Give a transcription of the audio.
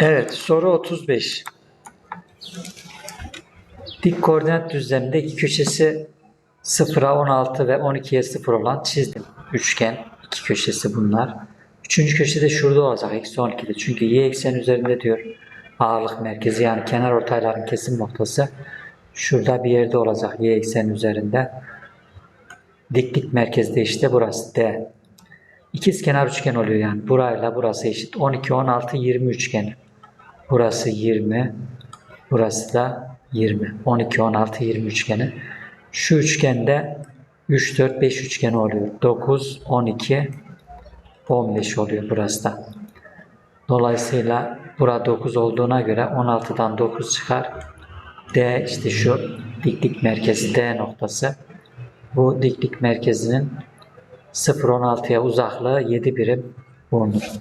Evet, soru 35. Dik koordinat düzleminde iki köşesi 0'a 16 ve 12'ye 0 olan çizdim. Üçgen, iki köşesi bunlar. Üçüncü köşe de şurada olacak, eksi 12'de. Çünkü y eksen üzerinde diyor ağırlık merkezi yani kenar ortayların kesim noktası. Şurada bir yerde olacak y eksen üzerinde. Diklik merkezi işte burası D. İkiz kenar üçgen oluyor yani. Burayla burası eşit. 12, 16, 20 üçgeni. Burası 20. Burası da 20. 12, 16, 20 üçgeni. Şu üçgende 3, 4, 5 üçgeni oluyor. 9, 12, 15 oluyor burası da. Dolayısıyla bura 9 olduğuna göre 16'dan 9 çıkar. D işte şu diklik merkezi D noktası. Bu diklik merkezinin 0-16'ya uzaklığı 7 birim bulunur.